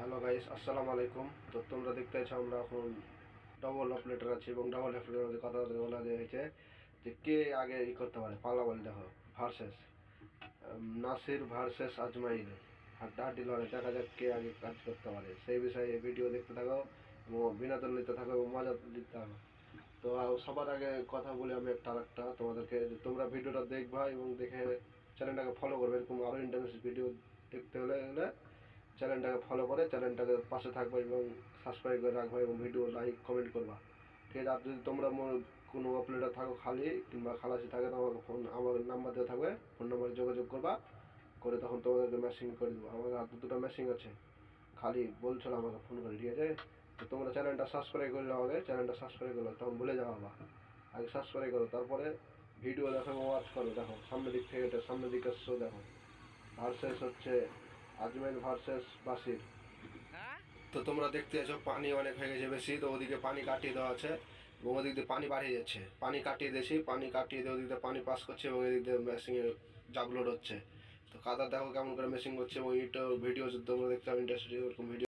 Hello guys, আসসালামু আলাইকুম। তো তোমরা দেখতে পাচ্ছ, আমরা এখন ডবল অপারেটর আছে এবং ডবল অপারেটরের মধ্যে কথা বলা হয়েছে যে কে আগে ই করতে পারে পালা বল দেখো ভার্সেস নাসির ভার্সেস আজমাইন। হাড্ডাহাড্ডি লড়াই দেখা যাক কে আগে কাজ করতে পারে। সেই বিষয়ে ভিডিও দেখতে থাকো এবং বিনোদন নিতে থাকো এবং মজা নিতে থাকো। তো সবার আগে কথা বলি আমি একটা আরেকটা তোমাদেরকে তোমরা ভিডিওটা দেখবা এবং দেখে চ্যানেলটাকে ফলো করবে, এরকম আরও ইন্টারনেট ভিডিও দেখতে হলে চ্যানেলটাকে ফলো করে, চ্যানেলটাকে পাশে থাকবে এবং সাবস্ক্রাইব করে রাখবে এবং ভিডিও লাইক কমেন্ট করবা। ঠিক আছে, আর যদি তোমরা মোর- কোনো আপলোডার থাকো খালি কিংবা খালাসি থাকে, তো আমাকে ফোন আমার নাম্বার দেওয়া থাকবে ফোন নাম্বারে যোগাযোগ করবা, করে তখন তোমাদেরকে মেশিং করে দেবো। আমার হাতে দুটো মেশিং আছে, খালি বলছিল আমাকে ফোন করে, ঠিক আছে? তো তোমরা চ্যানেলটা সাবস্ক্রাইব করলে আগে চ্যানেলটা সাবস্ক্রাইব করল তখন ভুলে যাওয়া বা আগে সাবস্ক্রাইব করো, তারপরে ভিডিও দেখো ওয়াচ করো, দেখো, সামনের দিক থেকে সামনের দিকে শো দেখো। ভার্সেস হচ্ছে আজমের ভার্সেস বাসির। তো তোমরা দেখতে আছো পানি অনেক হয়ে গেছে বেশি তো ওদিকে পানি কাটিয়ে দেওয়া আছে এবং ওদিক দিয়ে পানি বাড়িয়ে যাচ্ছে। পানি কাটিয়ে দিয়েছি পানি কাটিয়ে দিয়ে ওদিক দিয়ে পানি পাস করছে এবং এদিক দিয়ে মেশিনে জাবলোড হচ্ছে। তো কাদা দেখো কেমন করে মেশিন করছে এবং এটা ভিডিও তোমরা দেখতে হবে ইন্ডাস্ট্রি ওরকম ভিডিও